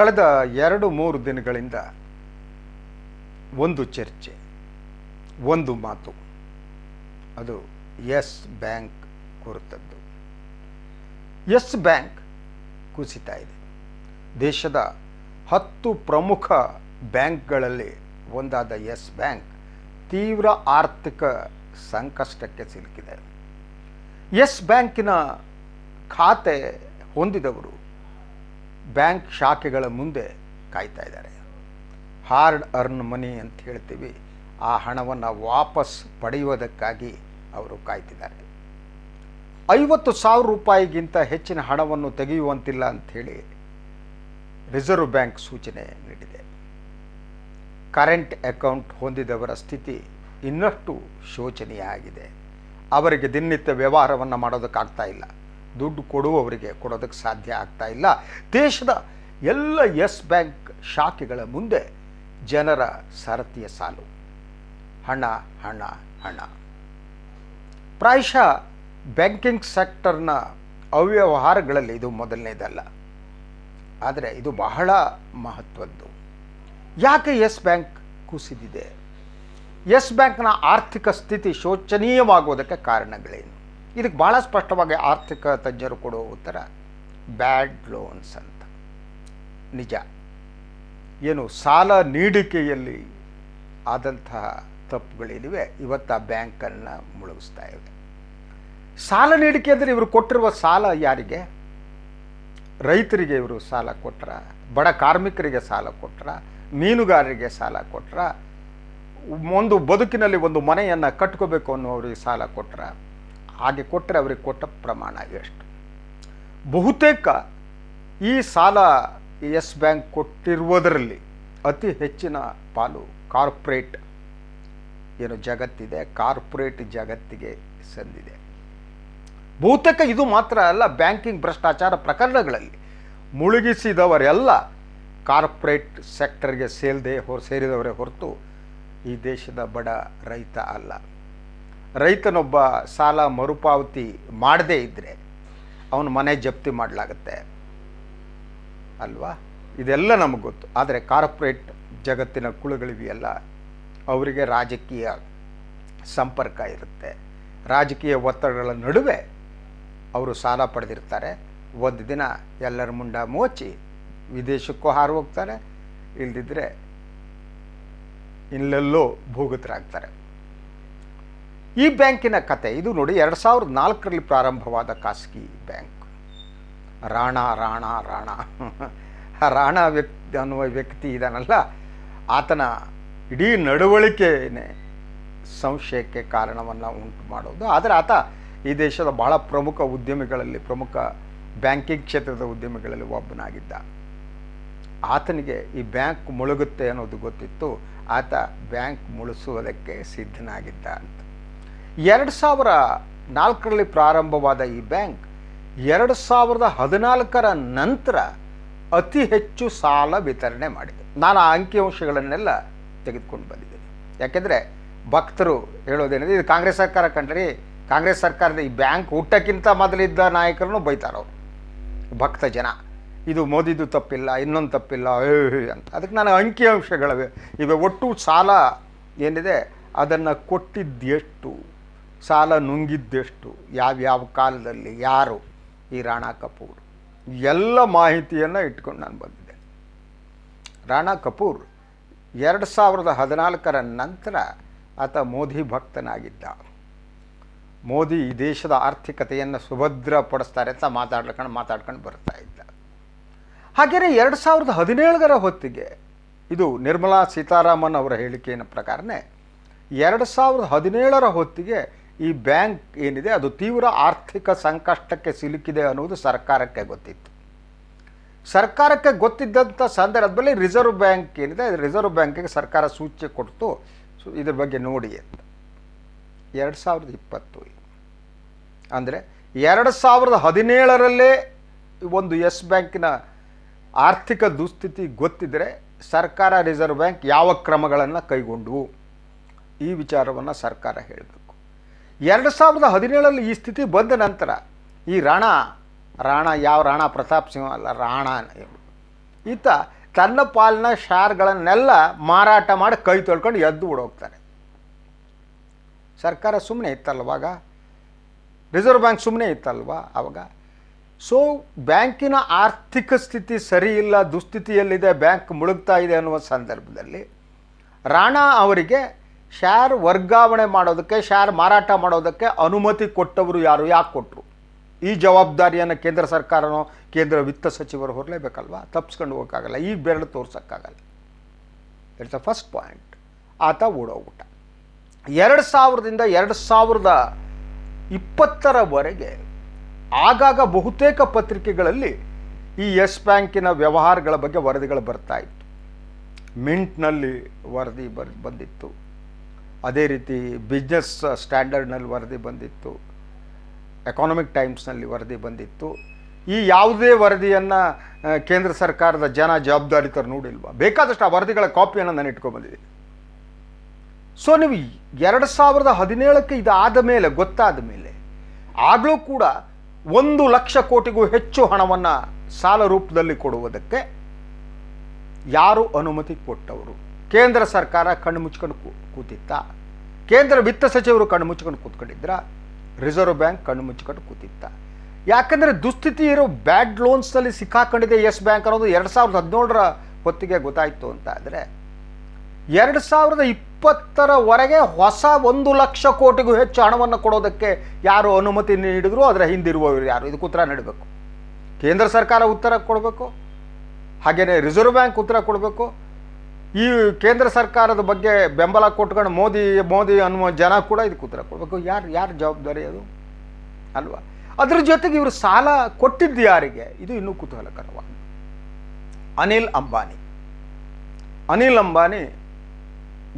ಕಳೆದ ಎರಡು ಮೂರು ದಿನಗಳಿಂದ ಒಂದು ಚರ್ಚೆ, ಒಂದು ಮಾತು. ಅದು ಎಸ್ ಬ್ಯಾಂಕ್ ಕುರಿತದ್ದು. ಎಸ್ ಬ್ಯಾಂಕ್ ಕುಸಿತಾ ಇದೆ. ದೇಶದ ಹತ್ತು ಪ್ರಮುಖ ಬ್ಯಾಂಕ್ಗಳಲ್ಲಿ ಒಂದಾದ ಎಸ್ ಬ್ಯಾಂಕ್ ತೀವ್ರ ಆರ್ಥಿಕ ಸಂಕಷ್ಟಕ್ಕೆ ಸಿಲುಕಿದೆ. ಎಸ್ ಬ್ಯಾಂಕಿನ ಖಾತೆ ಹೊಂದಿದವರು ಬ್ಯಾಂಕ್ ಶಾಖೆಗಳ ಮುಂದೆ ಕಾಯ್ತಾ ಇದ್ದಾರೆ. ಹಾರ್ಡ್ ಅರ್ನ್ ಮನಿ ಅಂತ ಹೇಳ್ತೀವಿ, ಆ ಹಣವನ್ನು ವಾಪಸ್ ಪಡೆಯುವುದಕ್ಕಾಗಿ ಅವರು ಕಾಯ್ತಿದ್ದಾರೆ. ಐವತ್ತು ಸಾವಿರ ರೂಪಾಯಿಗಿಂತ ಹೆಚ್ಚಿನ ಹಣವನ್ನು ತೆಗೆಯುವಂತಿಲ್ಲ ಅಂಥೇಳಿ ರಿಸರ್ವ್ ಬ್ಯಾಂಕ್ ಸೂಚನೆ ನೀಡಿದೆ. ಕರೆಂಟ್ ಅಕೌಂಟ್ ಹೊಂದಿದವರ ಸ್ಥಿತಿ ಇನ್ನಷ್ಟು ಶೋಚನೀಯ ಆಗಿದೆ. ಅವರಿಗೆ ದಿನನಿತ್ಯ ವ್ಯವಹಾರವನ್ನು ಮಾಡೋದಕ್ಕಾಗ್ತಾ ಇಲ್ಲ. ದುಡ್ಡು ಕೊಡುವವರಿಗೆ ಕೊಡೋದಕ್ಕೆ ಸಾಧ್ಯ ಆಗ್ತಾ ಇಲ್ಲ. ದೇಶದ ಎಲ್ಲ ಎಸ್ ಬ್ಯಾಂಕ್ ಶಾಖೆಗಳ ಮುಂದೆ ಜನರ ಸರತಿಯ ಸಾಲು. ಹಣ ಹಣ ಹಣ. ಪ್ರಾಯಶಃ ಬ್ಯಾಂಕಿಂಗ್ ಸೆಕ್ಟರ್ನ ಅವ್ಯವಹಾರಗಳಲ್ಲಿ ಇದು ಮೊದಲನೇದಲ್ಲ. ಆದರೆ ಇದು ಬಹಳ ಮಹತ್ವದ್ದು. ಯಾಕೆ ಎಸ್ ಬ್ಯಾಂಕ್ ಕುಸಿದಿದೆ? ಎಸ್ ಬ್ಯಾಂಕ್ನ ಆರ್ಥಿಕ ಸ್ಥಿತಿ ಶೋಚನೀಯವಾಗುವುದಕ್ಕೆ ಕಾರಣಗಳೇನು? ಇದಕ್ಕೆ ಭಾಳ ಸ್ಪಷ್ಟವಾಗಿ ಆರ್ಥಿಕ ತಜ್ಞರು ಕೊಡುವ ಉತ್ತರ, ಬ್ಯಾಡ್ ಲೋನ್ಸ್ ಅಂತ. ನಿಜ. ಏನು ಸಾಲ ನೀಡಿಕೆಯಲ್ಲಿ ಆದಂತಹ ತಪ್ಪುಗಳೇನಿವೆ ಇವತ್ತು ಆ ಬ್ಯಾಂಕನ್ನು ಮುಳುಗಿಸ್ತಾ ಇವೆ. ಸಾಲ ನೀಡಿಕೆ ಅಂದರೆ ಇವರು ಕೊಟ್ಟಿರುವ ಸಾಲ ಯಾರಿಗೆ? ರೈತರಿಗೆ ಇವರು ಸಾಲ ಕೊಟ್ರ? ಬಡ ಕಾರ್ಮಿಕರಿಗೆ ಸಾಲ ಕೊಟ್ರ? ಮೀನುಗಾರರಿಗೆ ಸಾಲ ಕೊಟ್ರ? ಒಂದು ಬದುಕಿನಲ್ಲಿ ಒಂದು ಮನೆಯನ್ನು ಕಟ್ಕೋಬೇಕು ಅನ್ನೋರಿಗೆ ಸಾಲ ಕೊಟ್ರ? ಹಾಗೆ ಕೊಟ್ಟರೆ ಅವರಿಗೆ ಕೊಟ್ಟ ಪ್ರಮಾಣ ಎಷ್ಟು. ಬಹುತೇಕ ಈ ಸಾಲ ಎಸ್ ಬ್ಯಾಂಕ್ ಕೊಟ್ಟಿರುವುದರಲ್ಲಿ ಅತಿ ಹೆಚ್ಚಿನ ಪಾಲು ಕಾರ್ಪೊರೇಟ್ ಏನು ಜಗತ್ತಿದೆ, ಕಾರ್ಪೊರೇಟ್ ಜಗತ್ತಿಗೆ ಸಂದಿದೆ. ಬಹುತೇಕ ಇದು ಮಾತ್ರ ಅಲ್ಲ, ಬ್ಯಾಂಕಿಂಗ್ ಭ್ರಷ್ಟಾಚಾರ ಪ್ರಕರಣಗಳಲ್ಲಿ ಮುಳುಗಿಸಿದವರೆಲ್ಲ ಕಾರ್ಪೊರೇಟ್ ಸೆಕ್ಟರ್ಗೆ ಸೇಲ್ದೆ ಹೊ, ಸೇರಿದವರೇ ಹೊರತು ಈ ದೇಶದ ಬಡ ರೈತ ಅಲ್ಲ. ರೈತನೊಬ್ಬ ಸಾಲ ಮರುಪಾವತಿ ಮಾಡದೇ ಇದ್ದರೆ ಅವನ ಮನೆ ಜಪ್ತಿ ಮಾಡಲಾಗತ್ತೆ. ಅಲ್ವಾ? ಇದೆಲ್ಲ ನಮಗೆ ಗೊತ್ತು. ಆದರೆ ಕಾರ್ಪೊರೇಟ್ ಜಗತ್ತಿನ ಕುಳುಗಳಿವೆಯಲ್ಲ ಅವರಿಗೆ ರಾಜಕೀಯ ಸಂಪರ್ಕ ಇರುತ್ತೆ. ರಾಜಕೀಯ ಒತ್ತಡಗಳ ನಡುವೆ ಅವರು ಸಾಲ ಪಡೆದಿರ್ತಾರೆ. ಒಂದು ದಿನ ಎಲ್ಲರ ಮುಂಡ ಮೋಚಿ ವಿದೇಶಕ್ಕೂ ಹಾರು ಹೋಗ್ತಾರೆ. ಇಲ್ದಿದ್ರೆ ಇಲ್ಲೆಲ್ಲೋ ಭೂಗತರಾಗ್ತಾರೆ. ಈ ಬ್ಯಾಂಕಿನ ಕತೆ. ಇದು ನೋಡಿ ಎರಡು ಸಾವಿರದ ನಾಲ್ಕರಲ್ಲಿ ಪ್ರಾರಂಭವಾದ ಖಾಸಗಿ ಬ್ಯಾಂಕ್. ರಾಣಾ ರಾಣಾ ರಾಣಾ. ರಾಣಾ ವ್ಯಕ್ತಿ, ಅನ್ನುವ ವ್ಯಕ್ತಿ ಇದಾನಲ್ಲ. ಆತನ ಇಡೀ ನಡವಳಿಕೆನೇ ಸಂಶಯಕ್ಕೆ ಕಾರಣವನ್ನು ಉಂಟು ಮಾಡೋದು. ಆದರೆ ಆತ ಈ ದೇಶದ ಬಹಳ ಪ್ರಮುಖ ಉದ್ಯಮಿಗಳಲ್ಲಿ, ಪ್ರಮುಖ ಬ್ಯಾಂಕಿಂಗ್ ಕ್ಷೇತ್ರದ ಉದ್ಯಮಿಗಳಲ್ಲಿ ಒಬ್ಬನಾಗಿದ್ದ. ಆತನಿಗೆ ಈ ಬ್ಯಾಂಕ್ ಮುಳುಗುತ್ತೆ ಅನ್ನೋದು ಗೊತ್ತಿತ್ತು. ಆತ ಬ್ಯಾಂಕ್ ಮುಳುಸುವುದಕ್ಕೆ ಸಿದ್ಧನಾಗಿದ್ದ ಎರಡು ಸಾವಿರ ನಾಲ್ಕರಲ್ಲಿ ಪ್ರಾರಂಭವಾದ ಈ ಬ್ಯಾಂಕ್ ಎರಡು ಸಾವಿರದ ಹದಿನಾಲ್ಕರ ನಂತರ ಅತಿ ಹೆಚ್ಚು ಸಾಲ ವಿತರಣೆ ಮಾಡಿದೆ. ನಾನು ಆ ಅಂಕಿಅಂಶಗಳನ್ನೆಲ್ಲ ತೆಗೆದುಕೊಂಡು ಬಂದಿದ್ದೇನೆ. ಯಾಕೆಂದರೆ ಭಕ್ತರು ಹೇಳೋದೇನಿದೆ ಇದು ಕಾಂಗ್ರೆಸ್ ಸರ್ಕಾರ ಕಂಡ್ರಿ, ಕಾಂಗ್ರೆಸ್ ಸರ್ಕಾರದ ಈ ಬ್ಯಾಂಕ್ ಊಟಕ್ಕಿಂತ ಮೊದಲಿದ್ದ ನಾಯಕರನ್ನು ಬೈತಾರೋ ಭಕ್ತ ಜನ. ಇದು ಮೋದಿದು ತಪ್ಪಿಲ್ಲ, ಇನ್ನೊಂದು ತಪ್ಪಿಲ್ಲ ಅಂತ. ಅದಕ್ಕೆ ನಾನು ಅಂಕಿಅಂಶಗಳಿವೆ ಇವೆ ಒಟ್ಟು ಸಾಲ ಏನಿದೆ, ಅದನ್ನು ಕೊಟ್ಟಿದ್ದೆಷ್ಟು? ಸಾಲ ನುಂಗಿದ್ದೆಷ್ಟು? ಯಾವ್ಯಾವ ಕಾಲದಲ್ಲಿ ಯಾರು ಈ ರಾಣಾ ಕಪೂರ್? ಎಲ್ಲ ಮಾಹಿತಿಯನ್ನು ಇಟ್ಕೊಂಡು ನಾನು ಬಂದಿದ್ದೆ. ರಾಣಾ ಕಪೂರ್ ಎರಡು ಸಾವಿರದ ಹದಿನಾಲ್ಕರ ನಂತರ ಆತ ಮೋದಿ ಭಕ್ತನಾಗಿದ್ದ. ಮೋದಿ ಈ ದೇಶದ ಆರ್ಥಿಕತೆಯನ್ನು ಸುಭದ್ರಪಡಿಸ್ತಾರೆ ಅಂತ ಮಾತಾಡ್ಕೊಂಡು ಮಾತಾಡ್ಕೊಂಡು ಬರ್ತಾ ಇದ್ದ. ಹಾಗೆಯೇ ಎರಡು ಸಾವಿರದ ಹದಿನೇಳರ ಹೊತ್ತಿಗೆ ಇದು ನಿರ್ಮಲಾ ಸೀತಾರಾಮನ್ ಅವರ ಹೇಳಿಕೆಯ ಪ್ರಕಾರನೇ ಎರಡು ಸಾವಿರದ ಹದಿನೇಳರ ಹೊತ್ತಿಗೆ ಈ ಬ್ಯಾಂಕ್ ಏನಿದೆ, ಅದು ತೀವ್ರ ಆರ್ಥಿಕ ಸಂಕಷ್ಟಕ್ಕೆ ಸಿಲುಕಿದೆ ಅನ್ನುವುದು ಸರ್ಕಾರಕ್ಕೆ ಗೊತ್ತಿತ್ತು. ಸರ್ಕಾರಕ್ಕೆ ಗೊತ್ತಿದ್ದಂಥ ಸಂದರ್ಭದಲ್ಲಿ ರಿಸರ್ವ್ ಬ್ಯಾಂಕ್ ಏನಿದೆ ರಿಸರ್ವ್ ಬ್ಯಾಂಕಿಗೆ ಸರ್ಕಾರ ಸೂಚನೆ ಕೊಡ್ತು. ಸೊ, ಇದ್ರ ಬಗ್ಗೆ ನೋಡಿ ಅಂತ. ಎರಡು ಸಾವಿರದ ಇಪ್ಪತ್ತು. ಅಂದರೆ ಎರಡು ಸಾವಿರದ ಹದಿನೇಳರಲ್ಲೇ ಒಂದು ಎಸ್ ಬ್ಯಾಂಕಿನ ಆರ್ಥಿಕ ದುಸ್ಥಿತಿ ಗೊತ್ತಿದ್ದರೆ ಸರ್ಕಾರ ರಿಸರ್ವ್ ಬ್ಯಾಂಕ್ ಯಾವ ಕ್ರಮಗಳನ್ನು ಕೈಗೊಂಡವು ಈ ವಿಚಾರವನ್ನು ಸರ್ಕಾರ ಹೇಳಬೇಕು ಎರಡು ಸಾವಿರದ ಹದಿನೇಳರಲ್ಲಿ ಈ ಸ್ಥಿತಿ ಬಂದ ನಂತರ ಈ ರಾಣಾ ರಾಣಾ ಯಾವ ರಾಣಾ? ಪ್ರತಾಪ್ ಸಿಂಹ ಅಲ್ಲ, ರಾಣಾ. ಈತ ತನ್ನ ಪಾಲಿನ ಶಾರ್ಗಳನ್ನೆಲ್ಲ ಮಾರಾಟ ಮಾಡಿ ಕೈ ತೊಳ್ಕೊಂಡು ಎದ್ದು ಬಿಡೋಗ್ತಾನೆ ಸರ್ಕಾರ ಸುಮ್ಮನೆ ಇತ್ತಲ್ವಾಗ? ರಿಸರ್ವ್ ಬ್ಯಾಂಕ್ ಸುಮ್ಮನೆ ಇತ್ತಲ್ವ ಆವಾಗ ಸೊ ಬ್ಯಾಂಕಿನ ಆರ್ಥಿಕ ಸ್ಥಿತಿ ಸರಿ ಇಲ್ಲ, ದುಸ್ಥಿತಿಯಲ್ಲಿದೆ, ಬ್ಯಾಂಕ್ ಮುಳುಗ್ತಾ ಇದೆ ಅನ್ನುವ ಸಂದರ್ಭದಲ್ಲಿ ರಾಣಾ ಅವರಿಗೆ ಶೇರ್ ವರ್ಗಾವಣೆ ಮಾಡೋದಕ್ಕೆ ಶೇರ್ ಮಾರಾಟ ಮಾಡೋದಕ್ಕೆ ಅನುಮತಿ ಕೊಟ್ಟವರು ಯಾರು? ಯಾಕೆ ಕೊಟ್ಟರು ಈ ಜವಾಬ್ದಾರಿಯನ್ನು ಕೇಂದ್ರ ಸರ್ಕಾರನೋ, ಕೇಂದ್ರ ವಿತ್ತ ಸಚಿವರು ಹೊರಲೇಬೇಕಲ್ವಾ? ತಪ್ಪಿಸ್ಕೊಂಡು ಹೋಗೋಕ್ಕಾಗಲ್ಲ. ಈ ಬೆರಳು ತೋರ್ಸೋಕ್ಕಾಗಲ್ಲ. ಇಟ್ಸ್ ಅ ಫಸ್ಟ್ ಪಾಯಿಂಟ್ ಆತ ಓಡೋಗ್ಬಿಟ್ಟ. ಎರಡು ಸಾವಿರದಿಂದ ಎರಡು ಸಾವಿರದ ಇಪ್ಪತ್ತರವರೆಗೆ ಆಗಾಗ ಬಹುತೇಕ ಪತ್ರಿಕೆಗಳಲ್ಲಿ ಈ ಯೆಸ್ ಬ್ಯಾಂಕಿನ ವ್ಯವಹಾರಗಳ ಬಗ್ಗೆ ವರದಿಗಳು ಬರ್ತಾ ಇತ್ತು. ಮಿಂಟ್ನಲ್ಲಿ ವರದಿ ಬರ್, ಬಂದಿತ್ತು. ಅದೇ ರೀತಿ ಬಿಸ್ನೆಸ್ ಸ್ಟ್ಯಾಂಡರ್ಡ್ನಲ್ಲಿ ವರದಿ ಬಂದಿತ್ತು ಎಕಾನಮಿಕ್ ಟೈಮ್ಸ್ನಲ್ಲಿ ವರದಿ ಬಂದಿತ್ತು. ಈ ಯಾವುದೇ ವರದಿಯನ್ನು ಕೇಂದ್ರ ಸರ್ಕಾರದ ಜನ ಜವಾಬ್ದಾರಿತರು ನೋಡಿಲ್ವಾ? ಬೇಕಾದಷ್ಟು ಆ ವರದಿಗಳ ಕಾಪಿಯನ್ನು ನಾನು ಇಟ್ಕೊಂಡ್ಬಂದಿದ್ದೀನಿ ಸೊ ನೀವು ಎರಡು ಸಾವಿರದ ಹದಿನೇಳಕ್ಕೆ ಇದಾದ ಮೇಲೆ, ಗೊತ್ತಾದ ಮೇಲೆ, ಆಗಲೂ ಕೂಡ ಒಂದು ಲಕ್ಷ ಕೋಟಿಗೂ ಹೆಚ್ಚು ಹಣವನ್ನು ಸಾಲ ರೂಪದಲ್ಲಿ ಕೊಡುವುದಕ್ಕೆ ಯಾರು ಅನುಮತಿ ಕೊಟ್ಟವರು? ಕೇಂದ್ರ ಸರ್ಕಾರ ಕಣ್ಣು ಮುಚ್ಕೊಂಡು ಕೂತಿತ್ತ. ಕೇಂದ್ರ ವಿತ್ತ ಸಚಿವರು ಕಣ್ಣು ಮುಚ್ಕೊಂಡು ಕೂತ್ಕೊಂಡಿದ್ರ. ರಿಸರ್ವ್ ಬ್ಯಾಂಕ್ ಕಣ್ಣು ಮುಚ್ಕೊಂಡು ಕೂತಿತ್ತ. ಯಾಕಂದರೆ ದುಸ್ಥಿತಿ ಇರೋ ಬ್ಯಾಡ್ ಲೋನ್ಸ್ನಲ್ಲಿ ಸಿಕ್ಕಾಕೊಂಡಿದೆ ಎಸ್ ಬ್ಯಾಂಕ್ ಅನ್ನೋದು ಎರಡು ಸಾವಿರದ ಹದಿನೇಳರ ಹೊತ್ತಿಗೆ ಗೊತ್ತಾಯಿತು ಅಂತ ಆದರೆ, ಎರಡು ಸಾವಿರದ ಇಪ್ಪತ್ತರವರೆಗೆ ಹೊಸ ಒಂದು ಲಕ್ಷ ಕೋಟಿಗೂ ಹೆಚ್ಚು ಹಣವನ್ನು ಕೊಡೋದಕ್ಕೆ ಯಾರು ಅನುಮತಿ ನೀಡಿದ್ರು, ಅದರ ಹಿಂದಿರುವವರು ಯಾರು? ಇದಕ್ಕೆ ಉತ್ತರ ನೀಡಬೇಕು. ಕೇಂದ್ರ ಸರ್ಕಾರ ಉತ್ತರ ಕೊಡಬೇಕು. ಹಾಗೆಯೇ ರಿಸರ್ವ್ ಬ್ಯಾಂಕ್ ಉತ್ತರ ಕೊಡಬೇಕು. ಈ ಕೇಂದ್ರ ಸರ್ಕಾರದ ಬಗ್ಗೆ ಬೆಂಬಲ ಕೊಟ್ಕೊಂಡು ಮೋದಿ ಮೋದಿ ಅನ್ನುವ ಜನ ಕೂಡ ಇದು ಉತ್ತರ ಕೊಡಬೇಕು. ಯಾರು ಯಾರು ಜವಾಬ್ದಾರಿ ಅದು? ಅಲ್ವಾ? ಅದ್ರ ಜೊತೆಗೆ ಇವರು ಸಾಲ ಕೊಟ್ಟಿದ್ದು ಯಾರಿಗೆ? ಇದು ಇನ್ನೂ ಕುತೂಹಲಕರವಾದ ಅನಿಲ್ ಅಂಬಾನಿ. ಅನಿಲ್ ಅಂಬಾನಿ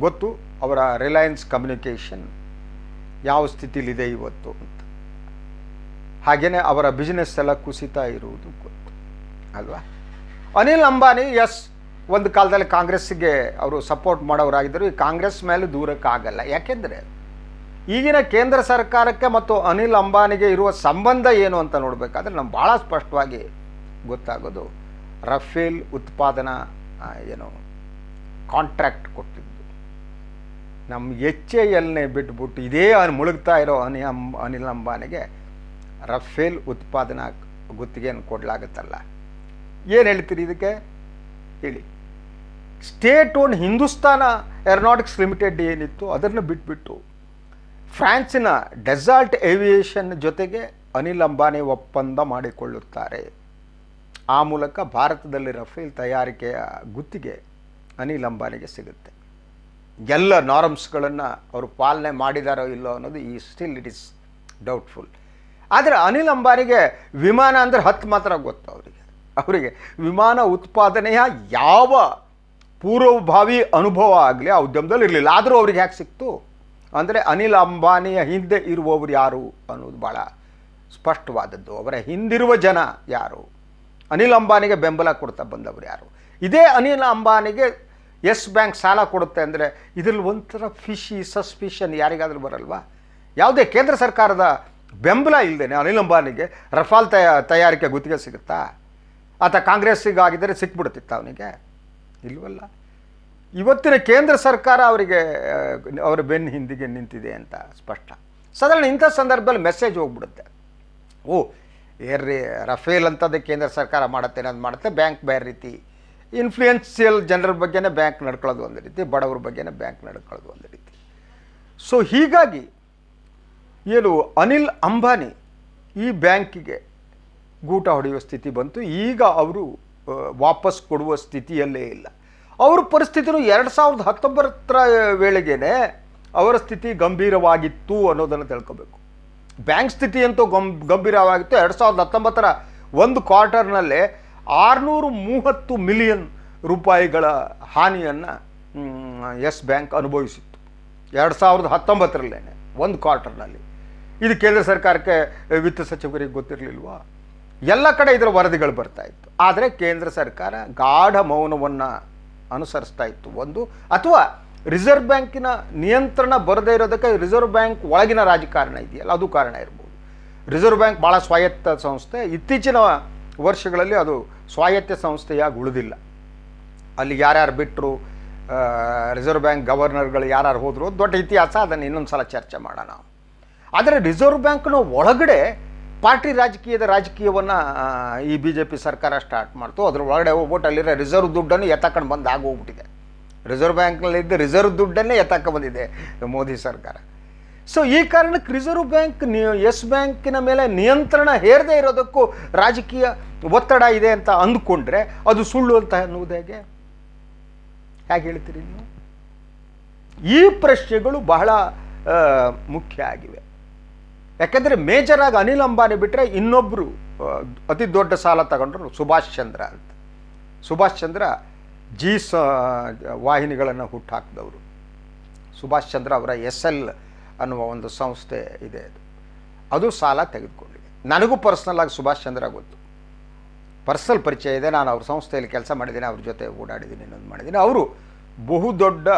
ಗೊತ್ತು, ಅವರ ರಿಲಯನ್ಸ್ ಕಮ್ಯುನಿಕೇಷನ್ ಯಾವ ಸ್ಥಿತಿಲಿದೆ ಇವತ್ತು ಅಂತ. ಹಾಗೆಯೇ ಅವರ ಬಿಸ್ನೆಸ್ ಎಲ್ಲ ಕುಸಿತಾ ಇರುವುದು ಗೊತ್ತು. ಅಲ್ವಾ? ಅನಿಲ್ ಅಂಬಾನಿ, ಎಸ್ ಒಂದು ಕಾಲದಲ್ಲಿ ಕಾಂಗ್ರೆಸ್ಗೆ ಅವರು ಸಪೋರ್ಟ್ ಮಾಡೋರಾಗಿದ್ದರು. ಈ ಕಾಂಗ್ರೆಸ್ ಮೇಲೆ ದೂರಕ್ಕಾಗಲ್ಲ. ಯಾಕೆಂದರೆ ಈಗಿನ ಕೇಂದ್ರ ಸರ್ಕಾರಕ್ಕೆ ಮತ್ತು ಅನಿಲ್ ಅಂಬಾನಿಗೆ ಇರುವ ಸಂಬಂಧ ಏನು ಅಂತ ನೋಡಬೇಕಾದ್ರೆ ನಮ್ಗೆ ಭಾಳ ಸ್ಪಷ್ಟವಾಗಿ ಗೊತ್ತಾಗೋದು. ರಫೇಲ್ ಉತ್ಪಾದನಾ ಏನು ಕಾಂಟ್ರಾಕ್ಟ್ ಕೊಟ್ಟಿದ್ದು. ನಮ್ಮ ಎಚ್ ಎ ಎಲ್ನೇ ಬಿಟ್ಬಿಟ್ಟು ಇದೇ ಮುಳುಗ್ತಾ ಇರೋ ಅನಿ ಅನಿಲ್ ಅಂಬಾನಿಗೆ ರಫೇಲ್ ಉತ್ಪಾದನಾ ಗುತ್ತಿಗೆಯನ್ನು ಕೊಡಲಾಗುತ್ತಲ್ಲ. ಏನು ಹೇಳ್ತೀರಿ ಇದಕ್ಕೆ? ಹೇಳಿ. State own Hindustan Aeronautics Limited ಏನಿತ್ತು ಅದನ್ನು ಬಿಟ್ಬಿಟ್ಟು ಫ್ರಾನ್ಸಿನ ಡೆಸಾಲ್ಟ್ ಏವಿಯೇಷನ್ ಜೊತೆಗೆ ಅನಿಲ್ ಅಂಬಾನಿ ಒಪ್ಪಂದ ಮಾಡಿಕೊಳ್ಳುತ್ತಾರೆ. ಆ ಮೂಲಕ ಭಾರತದಲ್ಲಿ ರಫೇಲ್ ತಯಾರಿಕೆಯ ಗುತ್ತಿಗೆ ಅನಿಲ್ ಅಂಬಾನಿಗೆ ಸಿಗುತ್ತೆ. ಎಲ್ಲ ನಾರ್ಮ್ಸ್ಗಳನ್ನು ಅವರು ಪಾಲನೆ ಮಾಡಿದಾರೋ ಇಲ್ಲೋ ಅನ್ನೋದು ಈ ಸ್ಟಿಲ್ ಇಟ್ ಇಸ್ ಡೌಟ್ಫುಲ್ ಆದರೆ ಅನಿಲ್ ಅಂಬಾನಿಗೆ ವಿಮಾನ ಅಂದರೆ ಹತ್ತು ಮಾತ್ರ ಗೊತ್ತು ಅವರಿಗೆ. ಅವರಿಗೆ ವಿಮಾನ ಉತ್ಪಾದನೆಯ ಯಾವ ಪೂರ್ವಭಾವಿ ಅನುಭವ ಆಗಲಿ, ಆ ಉದ್ಯಮದಲ್ಲಿ ಇರಲಿಲ್ಲ. ಆದರೂ ಅವ್ರಿಗೆ ಯಾಕೆ ಸಿಕ್ತು. ಅಂದರೆ ಅನಿಲ್ ಅಂಬಾನಿಯ ಹಿಂದೆ ಇರುವವರು ಯಾರು ಅನ್ನೋದು ಭಾಳ ಸ್ಪಷ್ಟವಾದದ್ದು. ಅವರ ಹಿಂದಿರುವ ಜನ ಯಾರು? ಅನಿಲ್ ಅಂಬಾನಿಗೆ ಬೆಂಬಲ ಕೊಡ್ತಾ ಬಂದವರು ಯಾರು? ಇದೇ ಅನಿಲ್ ಅಂಬಾನಿಗೆ ಎಸ್ ಬ್ಯಾಂಕ್ ಸಾಲ ಕೊಡುತ್ತೆ ಅಂದರೆ ಇದರಲ್ಲಿ ಒಂಥರ ಫಿಶಿ ಸಸ್ಪಿಷನ್ ಯಾರಿಗಾದರೂ ಬರಲ್ವಾ? ಯಾವುದೇ ಕೇಂದ್ರ ಸರ್ಕಾರದ ಬೆಂಬಲ ಇಲ್ಲದೇನೆ ಅನಿಲ್ ಅಂಬಾನಿಗೆ ರಫಾಲ್ ತಯ, ತಯಾರಿಕೆ ಗುತ್ತಿಗೆ ಸಿಗುತ್ತಾ? ಆತ ಕಾಂಗ್ರೆಸ್ಸಿಗಾಗಿದ್ದರೆ ಸಿಕ್ಬಿಡುತ್ತಿತ್ತ ಅವನಿಗೆ. ಇಲ್ವಲ್ಲ? ಇವತ್ತಿನ ಕೇಂದ್ರ ಸರ್ಕಾರ ಅವರಿಗೆ ಅವರ ಬೆನ್ನು ಹಿಂದಿಗೆ ನಿಂತಿದೆ ಅಂತ ಸ್ಪಷ್ಟ. ಸಾಧಾರಣ ಇಂಥ ಸಂದರ್ಭದಲ್ಲಿ ಮೆಸೇಜ್ ಹೋಗ್ಬಿಡುತ್ತೆ. ಓ, ಏರ್ರಿ, ರಫೇಲ್ ಅಂತದೇ ಕೇಂದ್ರ ಸರ್ಕಾರ ಮಾಡುತ್ತೆ, ಅನ್ನೋದು ಮಾಡುತ್ತೆ ಬ್ಯಾಂಕ್ ಬೇರೆ ರೀತಿ. ಇನ್ಫ್ಲೂಯೆನ್ಸಿಯಲ್ ಜನರ ಬಗ್ಗೆನೇ ಬ್ಯಾಂಕ್ ನಡ್ಕೊಳ್ಳೋದು ಒಂದು ರೀತಿ, ಬಡವ್ರ ಬಗ್ಗೆನೇ ಬ್ಯಾಂಕ್ ನಡ್ಕೊಳ್ಳೋದು ಒಂದು ರೀತಿ. ಸೊ ಹೀಗಾಗಿ ಏನು ಅನಿಲ್ ಅಂಬಾನಿ ಈ ಬ್ಯಾಂಕಿಗೆ ಗೂಟ ಹೊಡೆಯುವ ಸ್ಥಿತಿ ಬಂತು. ಈಗ ಅವರು ವಾಪಸ್ ಕೊಡುವ ಸ್ಥಿತಿಯಲ್ಲೇ ಇಲ್ಲ. ಅವ್ರ ಪರಿಸ್ಥಿತಿನೂ ಎರಡು ಸಾವಿರದ ಹತ್ತೊಂಬತ್ತರ ವೇಳೆಗೇನೆ ಅವರ ಸ್ಥಿತಿ ಗಂಭೀರವಾಗಿತ್ತು ಅನ್ನೋದನ್ನು ತಿಳ್ಕೊಬೇಕು. ಬ್ಯಾಂಕ್ ಸ್ಥಿತಿ ಅಂತೂ ಗಂ, ಗಂಭೀರವಾಗಿತ್ತು. ಎರಡು ಸಾವಿರದ ಹತ್ತೊಂಬತ್ತರ ಒಂದು ಕ್ವಾರ್ಟರ್ನಲ್ಲೇ ಆರುನೂರು ಮೂವತ್ತು ಮಿಲಿಯನ್ ರೂಪಾಯಿಗಳ ಹಾನಿಯನ್ನು ಎಸ್ ಬ್ಯಾಂಕ್ ಅನುಭವಿಸಿತ್ತು. ಎರಡು ಸಾವಿರದ ಹತ್ತೊಂಬತ್ತರಲ್ಲೇ ಒಂದು ಕ್ವಾರ್ಟರ್ನಲ್ಲಿ. ಇದು ಕೇಂದ್ರ ಸರ್ಕಾರಕ್ಕೆ ವಿತ್ತ ಸಚಿವರಿಗೆ ಗೊತ್ತಿರಲಿಲ್ವಾ? ಎಲ್ಲ ಕಡೆ ಇದರ ವರದಿಗಳು ಬರ್ತಾ ಇತ್ತು. ಆದರೆ ಕೇಂದ್ರ ಸರ್ಕಾರ ಗಾಢ ಮೌನವನ್ನು ಅನುಸರಿಸ್ತಾ ಇತ್ತು. ಒಂದು ಅಥವಾ ರಿಸರ್ವ್ ಬ್ಯಾಂಕಿನ ನಿಯಂತ್ರಣ ಬರದೇ ಇರೋದಕ್ಕೆ ರಿಸರ್ವ್ ಬ್ಯಾಂಕ್ ಒಳಗಿನ ರಾಜಕಾರಣ ಇದೆಯಲ್ಲ, ಅದು ಕಾರಣ ಇರ್ಬೋದು. ರಿಸರ್ವ್ ಬ್ಯಾಂಕ್ ಭಾಳ ಸ್ವಾಯತ್ತ ಸಂಸ್ಥೆ. ಇತ್ತೀಚಿನ ವರ್ಷಗಳಲ್ಲಿ ಅದು ಸ್ವಾಯತ್ತ ಸಂಸ್ಥೆಯಾಗಿ ಉಳಿದಿಲ್ಲ. ಅಲ್ಲಿ ಯಾರ್ಯಾರು ಬಿಟ್ಟರು ರಿಸರ್ವ್ ಬ್ಯಾಂಕ್ ಗವರ್ನರ್ಗಳು ಯಾರ್ಯಾರು ಹೋದರು, ದೊಡ್ಡ ಇತಿಹಾಸ, ಅದನ್ನು ಇನ್ನೊಂದು ಸಲ ಚರ್ಚೆ ಮಾಡೋಣ. ಆದರೆ ರಿಸರ್ವ್ ಬ್ಯಾಂಕ್ನ ಒಳಗಡೆ ಪಾರ್ಟಿ ರಾಜಕೀಯದ ರಾಜಕೀಯವನ್ನು ಈ ಬಿ ಜೆ ಪಿ ಸರ್ಕಾರ ಸ್ಟಾರ್ಟ್ ಮಾಡ್ತು. ಅದ್ರ ಒಳಗಡೆ ಹೋಗ್ಬಿಟ್ಟು ಅಲ್ಲಿರೋ ರಿಸರ್ವ್ ದುಡ್ಡನ್ನು ಎತ್ತಕೊಂಡು ಬಂದು ಆಗೋಗ್ಬಿಟ್ಟಿದೆ. ರಿಸರ್ವ್ ಬ್ಯಾಂಕ್ನಲ್ಲಿದ್ದ ರಿಸರ್ವ್ ದುಡ್ಡನ್ನೇ ಎತ್ತಕ್ಕೆ ಬಂದಿದೆ ಮೋದಿ ಸರ್ಕಾರ. ಸೊ ಈ ಕಾರಣಕ್ಕೆ ರಿಸರ್ವ್ ಬ್ಯಾಂಕ್ ಯೆಸ್ ಬ್ಯಾಂಕಿನ ಮೇಲೆ ನಿಯಂತ್ರಣ ಹೇರದೇ ಇರೋದಕ್ಕೂ ರಾಜಕೀಯ ಒತ್ತಡ ಇದೆ ಅಂತ ಅಂದ್ಕೊಂಡ್ರೆ ಅದು ಸುಳ್ಳು ಅಂತ ಅನ್ನುವುದು ಹೇಗೆ? ಹೇಗೆ ಹೇಳ್ತೀರಿ ನೀವು? ಈ ಪ್ರಶ್ನೆಗಳು ಬಹಳ ಮುಖ್ಯ ಆಗಿವೆ. ಯಾಕಂದರೆ ಆಗಿ ಅನಿಲ್ ಅಂಬಾನಿ ಬಿಟ್ಟರೆ ಇನ್ನೊಬ್ಬರು ಅತಿ ದೊಡ್ಡ ಸಾಲ ತಗೊಂಡ್ರು ಸುಭಾಷ್ ಚಂದ್ರ ಅಂತ. ಸುಭಾಷ್ ಚಂದ್ರ ಜಿ ಸ, ವಾಹಿನಿಗಳನ್ನು ಹುಟ್ಟಾಕಿದವರು ಸುಭಾಷ್ ಚಂದ್ರ ಅವರ ಎಸ್ ಎಲ್ ಅನ್ನುವ ಒಂದು ಸಂಸ್ಥೆ ಇದೆ ಅದು. ಅದು ಸಾಲ ತೆಗೆದುಕೊಂಡಿದೆ. ನನಗೂ ಪರ್ಸ್ನಲ್ ಆಗಿ ಸುಭಾಷ್ ಚಂದ್ರ ಗೊತ್ತು. ಪರ್ಸ್ನಲ್ ಪರಿಚಯ ಇದೆ, ನಾನು ಅವ್ರ ಸಂಸ್ಥೆಯಲ್ಲಿ ಕೆಲಸ ಮಾಡಿದ್ದೀನಿ, ಅವ್ರ ಜೊತೆ ಓಡಾಡಿದ್ದೀನಿ, ಇನ್ನೊಂದು ಮಾಡಿದ್ದೀನಿ. ಅವರು ಬಹುದೊಡ್ಡ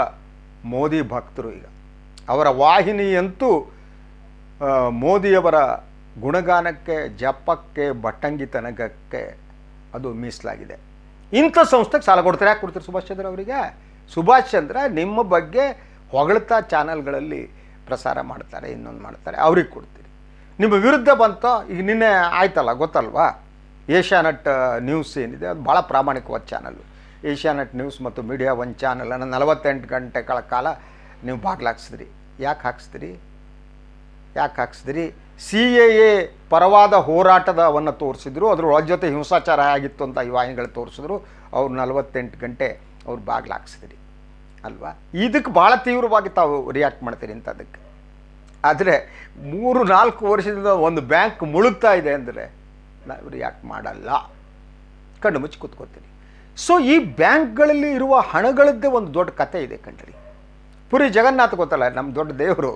ಮೋದಿ ಭಕ್ತರು ಈಗ. ಅವರ ವಾಹಿನಿಯಂತೂ ಮೋದಿಯವರ ಗುಣಗಾನಕ್ಕೆ, ಜಪಕ್ಕೆ ಬಟ್ಟಂಗಿತನಗಕ್ಕೆ ಅದು ಮೀಸಲಾಗಿದೆ. ಇಂಥ ಸಂಸ್ಥೆಗೆ ಸಾಲ ಕೊಡ್ತಾರೆ. ಯಾಕೆ ಕೊಡ್ತಾರೆ ಸುಭಾಷ್ ಚಂದ್ರ ಅವರಿಗೆ? ಸುಭಾಷ್ ಚಂದ್ರ ನಿಮ್ಮ ಬಗ್ಗೆ ಹೊಗಳ್ತಾ ಚಾನಲ್ಗಳಲ್ಲಿ ಪ್ರಸಾರ ಮಾಡ್ತಾರೆ, ಇನ್ನೊಂದು ಮಾಡ್ತಾರೆ, ಅವ್ರಿಗೆ ಕೊಡ್ತೀರಿ. ನಿಮ್ಮ ವಿರುದ್ಧ ಬಂತೋ ಈಗ ನಿನ್ನೆ ಆಯ್ತಲ್ಲ, ಗೊತ್ತಲ್ವಾ? ಏಷ್ಯಾನೆಟ್ ನ್ಯೂಸ್ ಏನಿದೆ, ಅದು ಭಾಳ ಪ್ರಾಮಾಣಿಕವಾದ ಚಾನಲ್ಲು ಏಷ್ಯಾನೆಟ್ ನ್ಯೂಸ್ ಮತ್ತು ಮೀಡಿಯಾ ಒನ್ ಚಾನಲನ್ನು ನಲವತ್ತೆಂಟು ಗಂಟೆಗಳ ಕಾಲ ನೀವು ಬಾಗ್ಲಾಕ್ಸಿದ್ರಿ. ಯಾಕೆ ಹಾಕ್ಸಿದ್ರಿ? ಯಾಕೆ ಹಾಕ್ಸಿದ್ರಿ? ಸಿ ಎ ಎ ಪರವಾದ ಹೋರಾಟದವನ್ನು ತೋರಿಸಿದ್ರು ಅದ್ರ ಜೊತೆ ಹಿಂಸಾಚಾರ ಆಗಿತ್ತು ಅಂತ ಈ ವಾಹಿನಿಗಳು ತೋರಿಸಿದ್ರು, ಅವ್ರು ನಲವತ್ತೆಂಟು ಗಂಟೆ ಅವ್ರು ಬಾಗ್ಲಾಕ್ಸಿದ್ರಿ ಅಲ್ವಾ? ಇದಕ್ಕೆ ಭಾಳ ತೀವ್ರವಾಗಿ ತಾವು ರಿಯಾಕ್ಟ್ ಮಾಡ್ತೀರಿ ಅಂತ ಅದಕ್ಕೆ ಆದರೆ ಮೂರು, ನಾಲ್ಕು ವರ್ಷದಿಂದ ಒಂದು ಬ್ಯಾಂಕ್ ಮುಳುಗ್ತಾ ಇದೆ ಅಂದರೆ ನಾವು ರಿಯಾಕ್ಟ್ ಮಾಡಲ್ಲ. ಕಣ್ಣು ಮುಚ್ಚಿ ಕೂತ್ಕೋತೀನಿ ಸೊ ಈ ಬ್ಯಾಂಕ್ಗಳಲ್ಲಿ ಇರುವ ಹಣಗಳದ್ದೇ ಒಂದು ದೊಡ್ಡ ಕತೆ ಇದೆ ಕಣ್ರಿ. ಪುರಿ ಜಗನ್ನಾಥ್ ಗೊತ್ತಲ್ಲ ನಮ್ಮ ದೊಡ್ಡ ದೇವರು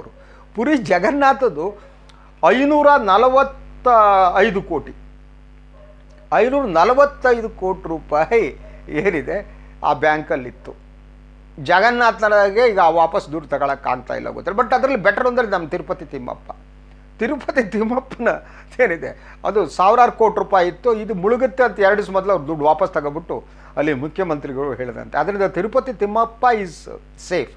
ಪುರಿ ಜಗನ್ನಾಥದು ಐನೂರ ನಲವತ್ತ ಐದು ಕೋಟಿ. ಐನೂರ ನಲವತ್ತೈದು ಕೋಟಿ ರೂಪಾಯಿ ಏನಿದೆ ಆ ಬ್ಯಾಂಕಲ್ಲಿತ್ತು. ಜಗನ್ನಾಥನಿಗೆ ಈಗ ವಾಪಸ್ ದುಡ್ಡು ತಗೊಳಕ್ಕಾಗ್ತಾ ಇಲ್ಲ ಗೊತ್ತಿಲ್ಲ. ಬಟ್ ಅದರಲ್ಲಿ ಬೆಟರ್ ಅಂದರೆ ನಮ್ಮ ತಿರುಪತಿ ತಿಮ್ಮಪ್ಪ. ತಿರುಪತಿ ತಿಮ್ಮಪ್ಪನ ಏನಿದೆ? ಅದು ಸಾವಿರಾರು ಕೋಟಿ ರೂಪಾಯಿ ಇತ್ತು. ಇದು ಮುಳುಗುತ್ತೆ ಅಂತ ಎರಡು ದಿವಸ ಮೊದಲು ಅವ್ರು ದುಡ್ಡು ವಾಪಸ್ ತಗೊಬಿಟ್ಟು ಅಲ್ಲಿ ಮುಖ್ಯಮಂತ್ರಿಗಳು ಹೇಳಿದಂತೆ. ಅದರಿಂದ Tirupati Timmappa is safe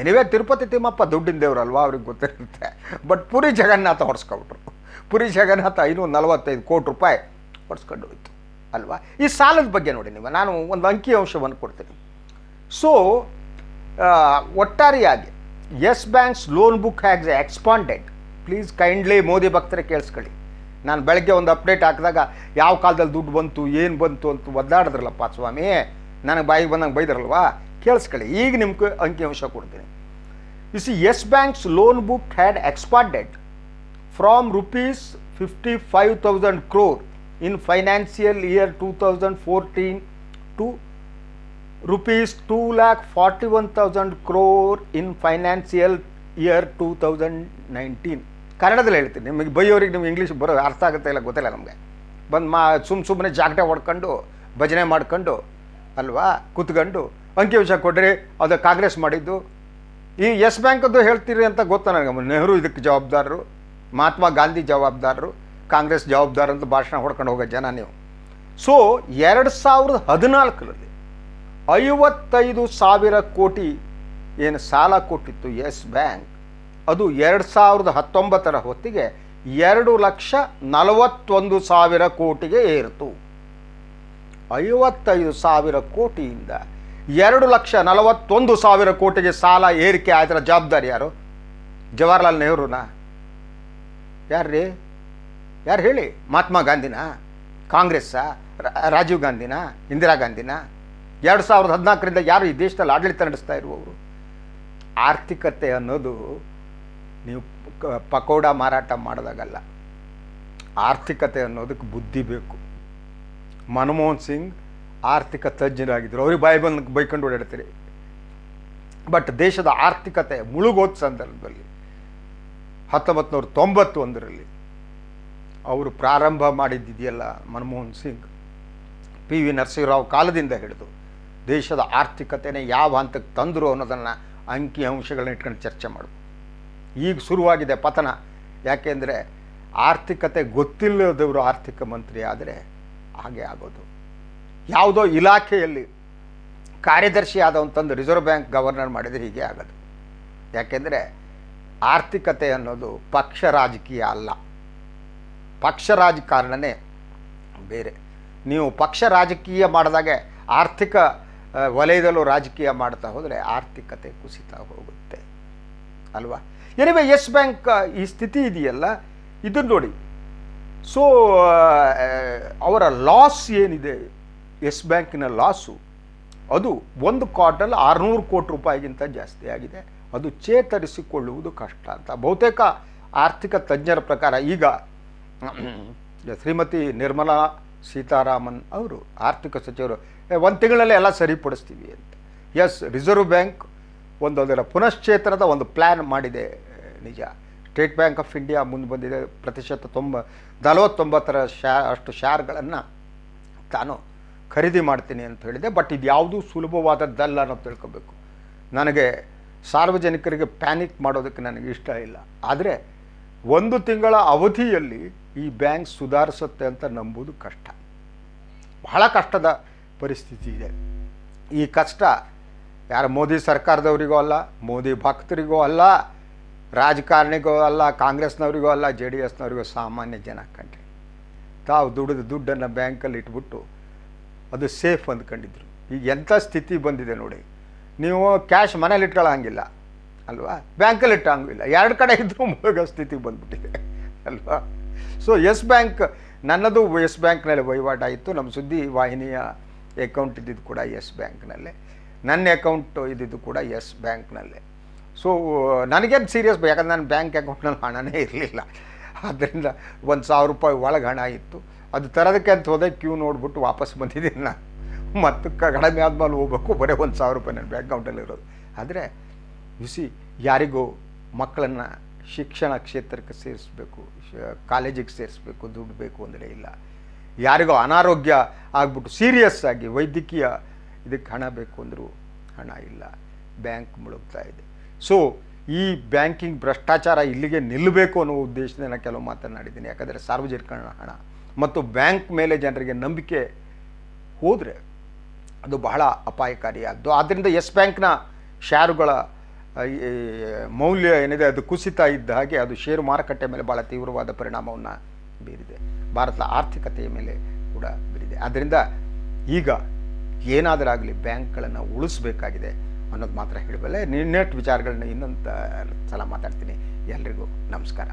anyway Tirupati Timmappa ದುಡ್ಡಿನ ದೇವ್ರಲ್ವಾ ಅವ್ರಿಗೆ ಗೊತ್ತಿರುತ್ತೆ. ಬಟ್ ಪುರಿ ಜಗನ್ನಾಥ ಹೊಡ್ಸ್ಕೊಬಿಟ್ರು ಪುರಿ ಜಗನ್ನಾಥ ಐನೂರ ನಲವತ್ತೈದು ಕೋಟಿ ರೂಪಾಯಿ ಹೊಡ್ಸ್ಕೊಂಡು ಹೋಯ್ತು, ಅಲ್ವಾ? ಈ ಸಾಲದ ಬಗ್ಗೆ ನೋಡಿ ನೀವು, ನಾನು ಒಂದು ಅಂಕಿ ಅಂಶವನ್ನು ಕೊಡ್ತೀನಿ. ಸೊ ಒಟ್ಟಾರೆಯಾಗಿ Yes banks loan book has expanded please kindly Modi ಭಕ್ತರ ಕೇಳಿಸ್ಕೊಳ್ಳಿ. ನಾನು ಬೆಳಗ್ಗೆ ಒಂದು ಅಪ್ಡೇಟ್ ಹಾಕಿದಾಗ ಯಾವ ಕಾಲದಲ್ಲಿ ದುಡ್ಡು ಬಂತು, ಏನು ಬಂತು ಅಂತ ಒದ್ದಾಡಿದ್ರಲ್ಲಪ್ಪ ಸ್ವಾಮಿ? ನನಗೆ ಬಾಯಿಗೆ ಬಂದಂಗೆ ಬೈದ್ರಲ್ವಾ? ಕೇಳಿಸ್ಕೊಳ್ಳಿ. ಈಗ ನಿಮ್ಗೆ ಅಂಕಿಅಂಶ ಕೊಡ್ತೀನಿ. You see Yes banks loan book had expanded from rupees fifty five thousand crore in financial year two thousand fourteen to rupees two lakh forty one thousand crore in financial year two thousand nineteen ಕನ್ನಡದಲ್ಲಿ ಹೇಳ್ತೀನಿ. ನಿಮಗೆ ಬೈಯೋರಿಗೆ ನಿಮ್ಗೆ English ಬರೋ ಅರ್ಥ ಆಗುತ್ತೆ ಇಲ್ಲ ಗೊತ್ತಿಲ್ಲ ನಮಗೆ. ಬಂದು ಮಾ ಸುಮ್ಮ ಸುಮ್ಮನೆ ಜಾಗಟೆ ಹೊಡ್ಕೊಂಡು ಭಜನೆ ಮಾಡ್ಕೊಂಡು ಅಲ್ವಾ ಕೂತ್ಕೊಂಡು ಅಂಕಿಅಂಶ ಕೊಡ್ರಿ, ಅದು ಕಾಂಗ್ರೆಸ್ ಮಾಡಿದ್ದು. ಈ ಎಸ್ ಬ್ಯಾಂಕದ್ದು ಹೇಳ್ತೀರಿ ಅಂತ ಗೊತ್ತಾ ನನಗೆ? ನೆಹರು ಇದಕ್ಕೆ ಜವಾಬ್ದಾರರು, ಮಹಾತ್ಮ ಗಾಂಧಿ ಜವಾಬ್ದಾರರು, ಕಾಂಗ್ರೆಸ್ ಜವಾಬ್ದಾರ ಅಂತ ಭಾಷಣ ಹೊಡ್ಕೊಂಡು ಹೋಗೋ ಜನ ನೀವು. ಸೊ ಎರಡು ಸಾವಿರದ ಹದಿನಾಲ್ಕರಲ್ಲಿ ಐವತ್ತೈದು ಸಾವಿರ ಕೋಟಿ ಏನು ಸಾಲ ಕೊಟ್ಟಿತ್ತು ಎಸ್ ಬ್ಯಾಂಕ್. ಅದು ಎರಡು ಸಾವಿರದ ಹತ್ತೊಂಬತ್ತರ ಹೊತ್ತಿಗೆ ಎರಡು ಲಕ್ಷ ನಲವತ್ತೊಂದು ಸಾವಿರ ಕೋಟಿಗೆ ಏರಿತು. ಐವತ್ತೈದು ಸಾವಿರ ಕೋಟಿಯಿಂದ ಎರಡು ಲಕ್ಷ ನಲವತ್ತೊಂದು ಸಾವಿರ ಕೋಟಿಗೆ ಸಾಲ ಏರಿಕೆ ಆಯ್ತರ ಜವಾಬ್ದಾರಿ ಯಾರು? ಜವಾಹರ್ಲಾಲ್ ನೆಹರೂನಾ? ಯಾರ್ರೀ? ಯಾರು ಹೇಳಿ? ಮಹಾತ್ಮ ಗಾಂಧಿನಾ? ಕಾಂಗ್ರೆಸ್ಸಾ? ರಾಜೀವ್ ಗಾಂಧಿನಾ? ಇಂದಿರಾ ಗಾಂಧಿನಾ? ಎರಡು ಸಾವಿರದ ಹದಿನಾಲ್ಕರಿಂದ ಯಾರು ಈ ದೇಶದಲ್ಲಿ ಆಡಳಿತ ನಡೆಸ್ತಾ ಇರುವವರು ಆರ್ಥಿಕತೆ ಅನ್ನೋದು ನೀವು ಪಕೋಡ ಮಾರಾಟ ಮಾಡಿದಾಗಲ್ಲ. ಆರ್ಥಿಕತೆ ಅನ್ನೋದಕ್ಕೆ ಬುದ್ಧಿ ಬೇಕು. ಮನಮೋಹನ್ ಸಿಂಗ್ ಆರ್ಥಿಕ ತಜ್ಞರಾಗಿದ್ದರು ಅವ್ರಿಗೆ ಬಾಯಿ ಬಂದು ಬೈಕೊಂಡು ಓಡಾಡ್ತೀರಿ. ಬಟ್ ದೇಶದ ಆರ್ಥಿಕತೆ ಮುಳುಗೋದ ಸಂದರ್ಭದಲ್ಲಿ ಹತ್ತೊಂಬತ್ತುನೂರ ತೊಂಬತ್ತೊಂದರಲ್ಲಿ ಅವರು ಪ್ರಾರಂಭ ಮಾಡಿದ್ದಿದೆಯಲ್ಲ ಮನಮೋಹನ್ ಸಿಂಗ್? ಪಿ ವಿ ನರಸಿಂಹರಾವ್ ಕಾಲದಿಂದ ಹಿಡಿದು ದೇಶದ ಆರ್ಥಿಕತೆನೇ ಯಾವ ಹಂತಕ್ಕೆ ತಂದರು ಅನ್ನೋದನ್ನು ಅಂಕಿ ಅಂಶಗಳನ್ನ ಇಟ್ಕೊಂಡು ಚರ್ಚೆ ಮಾಡು ಈಗ ಶುರುವಾಗಿದೆ ಪತನ. ಯಾಕೆಂದರೆ ಆರ್ಥಿಕತೆ ಗೊತ್ತಿಲ್ಲದವರು ಆರ್ಥಿಕ ಮಂತ್ರಿ ಆದರೆ ಹಾಗೆ ಆಗೋದು. ಯಾವುದೋ ಇಲಾಖೆಯಲ್ಲಿ ಕಾರ್ಯದರ್ಶಿ ಆದವಂತಂದು ರಿಸರ್ವ್ ಬ್ಯಾಂಕ್ ಗವರ್ನರ್ ಮಾಡಿದರೆ ಹೀಗೆ ಆಗೋದು. ಯಾಕೆಂದರೆ ಆರ್ಥಿಕತೆ ಅನ್ನೋದು ಪಕ್ಷ ರಾಜಕೀಯ ಅಲ್ಲ. ಪಕ್ಷ ರಾಜಕಾರಣನೇ ಬೇರೆ. ನೀವು ಪಕ್ಷ ರಾಜಕೀಯ ಮಾಡಿದಾಗೆ ಆರ್ಥಿಕ ವಲಯದಲ್ಲೂ ರಾಜಕೀಯ ಮಾಡ್ತಾ ಹೋದರೆ ಆರ್ಥಿಕತೆ ಕುಸಿತಾ ಹೋಗುತ್ತೆ. ಅಲ್ವಾ? ಎನಿವೆ ಯೆಸ್ ಬ್ಯಾಂಕ್ ಈ ಸ್ಥಿತಿ ಇದೆಯಲ್ಲ? ಇದನ್ನು ನೋಡಿ. ಸೊ ಅವರ ಲಾಸ್ ಏನಿದೆ? ಎಸ್ ಬ್ಯಾಂಕಿನ ಲಾಸು, ಅದು ಒಂದು ಕ್ವಾರ್ಟಲ್ ಆರುನೂರು ಕೋಟಿ ರೂಪಾಯಿಗಿಂತ ಜಾಸ್ತಿ ಆಗಿದೆ. ಅದು ಚೇತರಿಸಿಕೊಳ್ಳುವುದು ಕಷ್ಟ ಅಂತ. ಬಹುತೇಕ ಆರ್ಥಿಕ ತಜ್ಞರ ಪ್ರಕಾರ ಈಗ ಶ್ರೀಮತಿ ನಿರ್ಮಲಾ ಸೀತಾರಾಮನ್ ಅವರು, ಆರ್ಥಿಕ ಸಚಿವರು ಒಂದು ತಿಂಗಳಲ್ಲಿ ಎಲ್ಲ ಸರಿಪಡಿಸ್ತೀವಿ ಅಂತ. ಎಸ್ ರಿಸರ್ವ್ ಬ್ಯಾಂಕ್ ಒಂದು ಅದರ ಪುನಶ್ಚೇತನದ ಒಂದು ಪ್ಲ್ಯಾನ್ ಮಾಡಿದೆ ನಿಜ. ಸ್ಟೇಟ್ ಬ್ಯಾಂಕ್ ಆಫ್ ಇಂಡಿಯಾ ಮುಂದೆ ಬಂದಿದೆ, ಪ್ರತಿಶತ ತೊಂಬ, ನಲವತ್ತೊಂಬತ್ತರ ಶಾ, ಅಷ್ಟು ಶೇರ್ಗಳನ್ನು ತಾನು ಖರೀದಿ ಮಾಡ್ತೀನಿ ಅಂತ ಹೇಳಿದೆ ಬಟ್ ಇದು ಯಾವುದೂ ಸುಲಭವಾದದ್ದಲ್ಲ ಅನ್ನೋದು ತಿಳ್ಕೊಬೇಕು. ನನಗೆ ಸಾರ್ವಜನಿಕರಿಗೆ ಪ್ಯಾನಿಕ್ ಮಾಡೋದಕ್ಕೆ ನನಗೆ ಇಷ್ಟ ಇಲ್ಲ. ಆದರೆ ಒಂದು ತಿಂಗಳ ಅವಧಿಯಲ್ಲಿ ಈ ಬ್ಯಾಂಕ್ ಸುಧಾರಿಸುತ್ತೆ ಅಂತ ನಂಬುವುದು ಕಷ್ಟ. ಬಹಳ ಕಷ್ಟದ ಪರಿಸ್ಥಿತಿ ಇದೆ. ಈ ಕಷ್ಟ ಯಾರು ಮೋದಿ ಸರ್ಕಾರದವರಿಗೂ ಅಲ್ಲ, ಮೋದಿ ಭಕ್ತರಿಗೂ ಅಲ್ಲ, ರಾಜಕಾರಣಿಗೂ ಅಲ್ಲ, ಕಾಂಗ್ರೆಸ್ನವರಿಗೂ ಅಲ್ಲ, ಜೆ ಡಿ ಎಸ್ನವರಿಗೂ ಸಾಮಾನ್ಯ ಜನ ಕಂಡ್ರಿ. ತಾವು ದುಡಿದ ದುಡ್ಡನ್ನು ಬ್ಯಾಂಕಲ್ಲಿ ಇಟ್ಬಿಟ್ಟು ಅದು ಸೇಫ್ ಅಂದ್ಕೊಂಡಿದ್ರು ಈಗ ಎಂಥ ಸ್ಥಿತಿ ಬಂದಿದೆ ನೋಡಿ. ನೀವು ಕ್ಯಾಶ್ ಮನೇಲಿ ಇಟ್ಕೊಳ್ಳೋಂಗಿಲ್ಲ ಅಲ್ವಾ? ಬ್ಯಾಂಕಲ್ಲಿ ಇಟ್ಟಂಗಿಲ್ಲ. ಎರಡು ಕಡೆ ಇದ್ದರೂ ಮುಳುಗೋ ಸ್ಥಿತಿ ಬಂದ್ಬಿಟ್ಟಿದೆ, ಅಲ್ವಾ? ಸೊ ಎಸ್ ಬ್ಯಾಂಕ್ ನನ್ನದು ಎಸ್ ಬ್ಯಾಂಕ್ನಲ್ಲಿ ವಹಿವಾಟಾಯಿತು ನಮ್ಮ ಸುದ್ದಿ ವಾಹಿನಿಯ ಅಕೌಂಟ್ ಇದ್ದಿದ್ದು ಕೂಡ ಎಸ್ ಬ್ಯಾಂಕ್ನಲ್ಲೇ ನನ್ನ ಅಕೌಂಟ್ ಇದ್ದಿದ್ದು ಕೂಡ ಎಸ್ ಬ್ಯಾಂಕ್ನಲ್ಲೇ ಸೊ ನನಗೇನು ಸೀರಿಯಸ್ ಯಾಕಂದ್ರೆ ನನ್ನ ಬ್ಯಾಂಕ್ ಅಕೌಂಟ್ನಲ್ಲಿ ಹಣನೇ ಇರಲಿಲ್ಲ. ಆದ್ದರಿಂದ ಒಂದು ಸಾವಿರ ರೂಪಾಯಿ ಒಳಗೆ ಹಣ ಇತ್ತು. ಅದು ತರೋದಕ್ಕೆ ಅಂತ ಹೋದೆ, ಕ್ಯೂ ನೋಡ್ಬಿಟ್ಟು ವಾಪಸ್ ಬಂದಿದ್ದೀನಿ ನಾನು. ಮತ್ತು ಕಡಿಮೆ ಆದ್ಮೇಲೆ ಹೋಗ್ಬೇಕು, ಬರೀ ಒಂದು ಸಾವಿರ ರೂಪಾಯಿ ನನ್ನ ಬ್ಯಾಂಕ್ ಅಕೌಂಟಲ್ಲಿ ಇರೋದು. ಆದರೆ ಸಿ ಯಾರಿಗೂ ಮಕ್ಕಳನ್ನು ಶಿಕ್ಷಣ ಕ್ಷೇತ್ರಕ್ಕೆ ಸೇರಿಸ್ಬೇಕು ಕಾಲೇಜಿಗೆ ಸೇರಿಸ್ಬೇಕು, ದುಡ್ಡು ಬೇಕು ಅಂದರೆ ಇಲ್ಲ. ಯಾರಿಗೋ ಅನಾರೋಗ್ಯ ಆಗ್ಬಿಟ್ಟು ಸೀರಿಯಸ್ ಆಗಿ ವೈದ್ಯಕೀಯ ಇದಕ್ಕೆ ಹಣ ಬೇಕು ಅಂದರೂ ಹಣ ಇಲ್ಲ. ಬ್ಯಾಂಕ್ ಮುಳುಗ್ತಾ ಇದೆ. ಸೊ ಈ ಬ್ಯಾಂಕಿಂಗ್ ಭ್ರಷ್ಟಾಚಾರ ಇಲ್ಲಿಗೆ ನಿಲ್ಲಬೇಕು ಅನ್ನೋ ಉದ್ದೇಶದಿಂದ ನಾನು ಕೆಲವು ಮಾತನಾಡಿದ್ದೀನಿ ಯಾಕಂದರೆ ಸಾರ್ವಜನಿಕ ಹಣ. ಮತ್ತು ಬ್ಯಾಂಕ್ ಮೇಲೆ ಜನರಿಗೆ ನಂಬಿಕೆ ಹೋದರೆ ಅದು ಬಹಳ ಅಪಾಯಕಾರಿಯಾದ್ದು ಆದ್ದರಿಂದ ಎಸ್ ಬ್ಯಾಂಕ್ನ ಶೇರುಗಳ ಮೌಲ್ಯ ಏನಿದೆ ಅದು ಕುಸಿತ ಇದ್ದ ಹಾಗೆ ಅದು ಷೇರು ಮಾರುಕಟ್ಟೆ ಮೇಲೆ ಭಾಳ ತೀವ್ರವಾದ ಪರಿಣಾಮವನ್ನು ಬೀರಿದೆ. ಭಾರತದ ಆರ್ಥಿಕತೆಯ ಮೇಲೆ ಕೂಡ ಬೀರಿದೆ. ಆದ್ದರಿಂದ ಈಗ ಏನಾದರಾಗಲಿ ಬ್ಯಾಂಕ್ಗಳನ್ನು ಉಳಿಸಬೇಕಾಗಿದೆ ಅನ್ನೋದು ಮಾತ್ರ ಹೇಳಬಲ್ಲೆ. ನಿನ್ನೆಟ್ ವಿಚಾರಗಳನ್ನ ಇನ್ನೊಂದು ಸಲ ಮಾತಾಡ್ತೀನಿ. ಎಲ್ರಿಗೂ ನಮಸ್ಕಾರ.